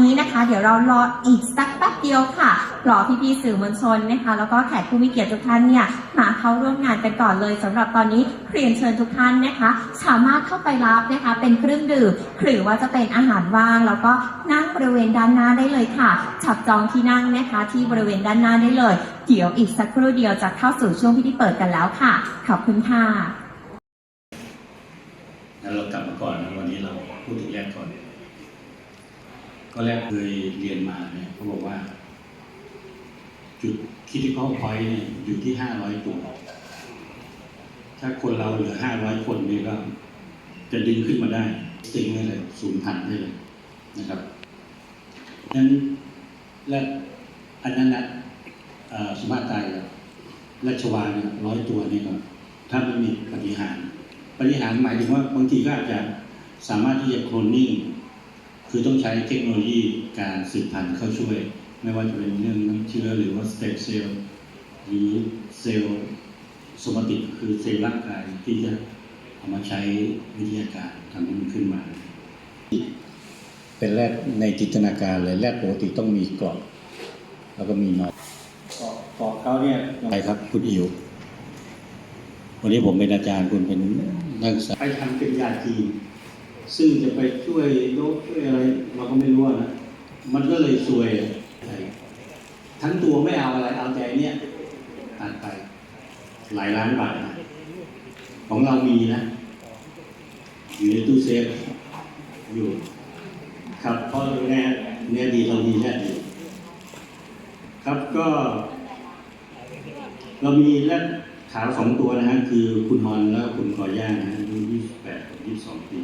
นี้นะคะ เดี๋ยวเรารออีกสักแป๊บเดียวค่ะรอพี่ๆสื่อมวลชนนะคะ แล้วก็แขกผู้มีเกียรติทุกท่านเนี่ยมาเข้าร่วมงานกันก่อนเลยสำหรับตอนนี้เรียนเชิญทุกท่านนะคะ สามารถเข้าไปรับนะคะ เป็นเครื่องดื่มหรือว่าจะเป็นอาหารว่าง แล้วก็นั่งบริเวณด้านหน้าได้เลยค่ะจับจองที่นั่งนะคะ ที่บริเวณด้านหน้าได้เลย เดี๋ยวอีกสักครู่เดียวจะเข้าสู่ช่วงพิธีเปิดกันแล้วค่ะ ขอบคุณค่ะแล้วเรากลับมาก่อนนะวันนี้เราพูดถึงแรกก่อน ก็แรกเคยเรียนมาเนี่ยเขาบอกว่า จุดคิดที่เขาพอยเนี่ยอยู่ที่ห้าร้อยตัวถ้าคนเราเหลือห้าร้อยคนนี่ก็ จะดึงขึ้นมาได้สิงได้เลยสูญพันได้เลยนะครับนั้นและอันนั้นนะสมาตายราชวานเนี่ยร้อยตัวนี่ก็ถ้าไม่มีปฏิหารปฏิหารหมายถึงว่าบางทีก็อาจจะสามารถที่จะโคลนนิ่ง คือต้องใช้เทคโนโลยีการสืบพันธุ์เข้าช่วย ไม่ว่าจะเป็นเรื่องน้ำเชื้อหรือว่าสเต็มเซลล์หรือเซลล์สมติกคือเซลล์ร่างกายที่จะเอามาใช้วิทยาการทำให้มันขึ้นมา เป็นแรกในจินตนาการเลยแรกปกติต้องมีกรอบแล้วก็มีนอนเกาะเกาะเขาเนี่ยอะไรครับคุณอิ๋ววันนี้ผมเป็นอาจารย์คุณเป็นนักศึกษาไปทำเป็นยาจีน ซึ่งจะไปช่วยโรคช่วยอะไรเราก็ไม่รู้นะ มันก็เลยซวยทั้งตัวไม่เอาอะไรเอาใจเนี่ยตัดไป หลายล้านบาทนะของเรามีนะ อยู่ในตู้เซฟอยู่ ครับเพราะแน่เนี่ยดีเรามีแน่ดีครับก็ เรามีแรดขาวสองตัวนะฮะคือคุณฮอนแล้วคุณกอย่านะฮะอายุ28กับ22ปี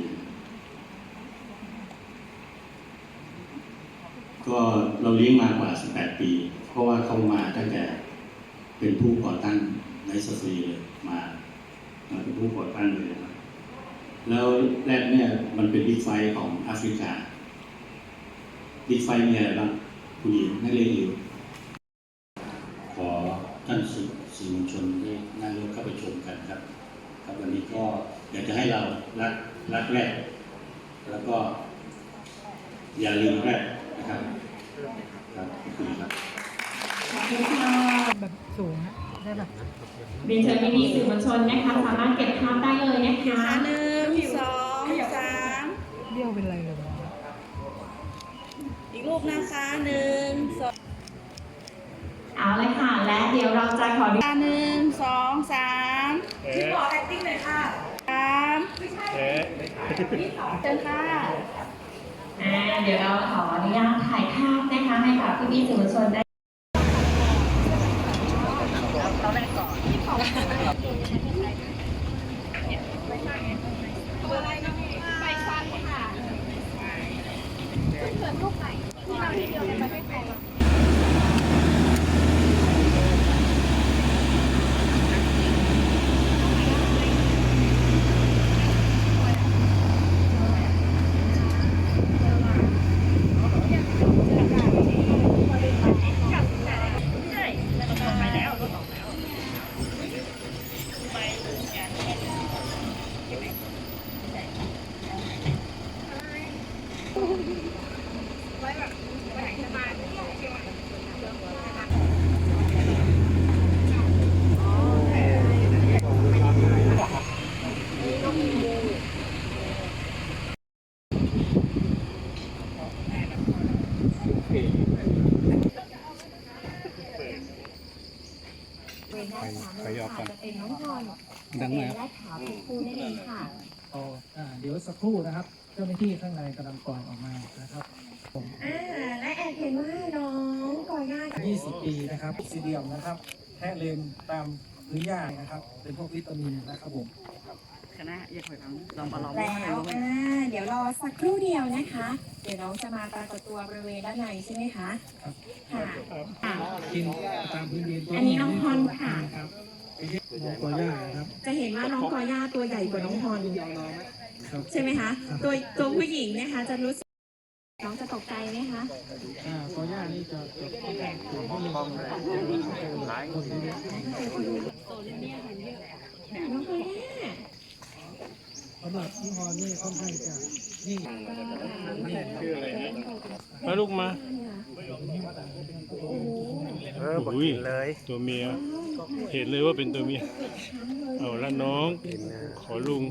ก็เราเลี้ยงมากว่า 18 ปี เพราะว่าเขามาตั้งแต่เป็นผู้ก่อตั้งในสตรีเลยมามาเป็นผู้ก่อตั้งเลยนะครับแล้วแรดเนี่ยมันเป็นบิ๊กไฟของแอฟริกาบิ๊กไฟมีอะไรบ้างคุณหญิงนักเรียนอยู่ขอท่านสื่อสื่อมวลชนได้นั่งรถเข้าไปชมกันครับ ครับวันนี้ก็อยากจะให้เรารักรักแรก แล้วก็อย่าลืมแรกนะครับ ครับขอบคุณครับ ขอบคุณค่ะ แบบสู งอะได้แบบเรียนเชิญพี่ๆสื่อมวลชนนะคะ สามารถเก็บภาพได้เลยนะคะหนึ่งสองสามเบี้ยวเป็นไรเลยวะอีกรูปนะคะหนึ่งสองเอาเลยค่ะ และเดี๋ยวเราจะขอหนึ่งสองสามพี่บอก acting หน่อยค่ะสามเชิญค่ะอ่าเดี๋ยวเราขออนุญาตถ่ายภาพนะคะให้กับพี่ๆสื่อมวลชนได้ ไปยอก่อน จะเ ป็นน้องพรดังไหมและขาวเป็นคู่นั่นเองค่ะ อ๋ออ่าเดี๋ยวสักครู่นะครับ เจ้าหน้าที่ข้างในกำลังกรองออกมานะครับอ่าและแอบเห็นว่าน้องกอย่า20 ปีนะครับซีเดียมนะครับแทะเลนตามพื้นหญ้านะครับ เป็นพวกวิตามินนะครับผม คณะอย่าคอยฟังลองประลองแล้วอ่าเดี๋ยวรอสักครู่เดียวนะคะ เดี๋ยวน้องจะมาปรากฏตัวบริเวณด้านในใช่ไหมคะครับ ค่ะค่ะ กินตามพื้นดินอันนี้น้องพรค่ะ ครับน้องกอหญ้านะครับ จะเห็นว่าน้องกอย่าตัวใหญ่กว่าน้องพรครับ ใช่ไหมคะตัวตัวผู้หญิงนะคะจะรู้สึกน้องจะตกใจไหมคะอ่ากอหญ้านี่จะจะค่อนข้างสูงข้อมูลคนเยอะน้องกอย่าสำหรับยี่ห้อนี่ค่อนข้างจะมาลูกมาเออบอกอุ้ยกินเลย ตัวเมีย เห็นเลยว่าเป็นตัวเมีย เอาละน้องกินนะขอลุง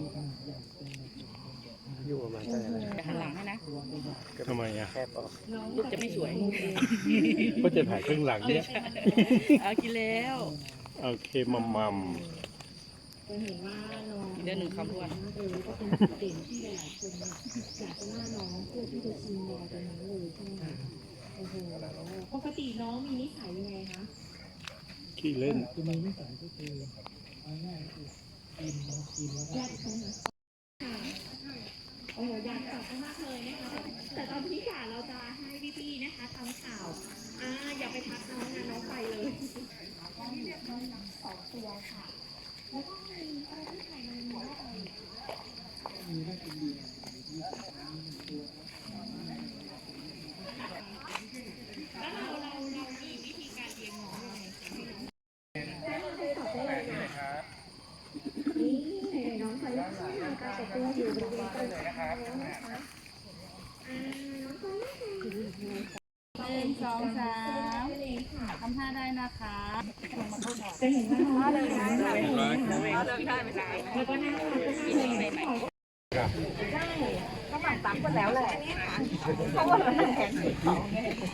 อยู่ประมาณเท่าไหร่หันหลังให้นะทำไมอะแคบออกลูกจะไม่สวย ก็จะถ่ายข้างหลังเนี่ยเอากินแล้วโอเคมัมมัมกินได้หนึ่งคำด้วยปกติน้องมีนิสัยยังไงคะขี้เล่นจะมีนิสัยก็คือเอาง่ายๆคือกินกินแล้วก็ โอ้โหอยากจับมากเลยนะคะ แต่ตอนที่ค่ะเราจะให้พี่ๆนะคะทำข่าว อ่า อย่าไปทักน้องนะน้องไปเลยสองตัวค่ะ แล้วก็มีอะไรที่ใส่ในหมวกอะไรแล้วเราเราเรามีวิธีการเลี้ยงน้องยังไงคะนี่น้องใส่ลูกชิ้นนะคะแต่ตัว อยู่บริเวณตรงกลางแล้วนะคะหนึ่งสองสามทำท่าได้นะคะจะเห็นว่าน้องเลยนะเอาเลยได้ไหมคะแล้วก็น่ารักมากเลยใหม่ก็หมันตามกันแล้วแหละเพราะว่าเราแข่งของไงๆตัว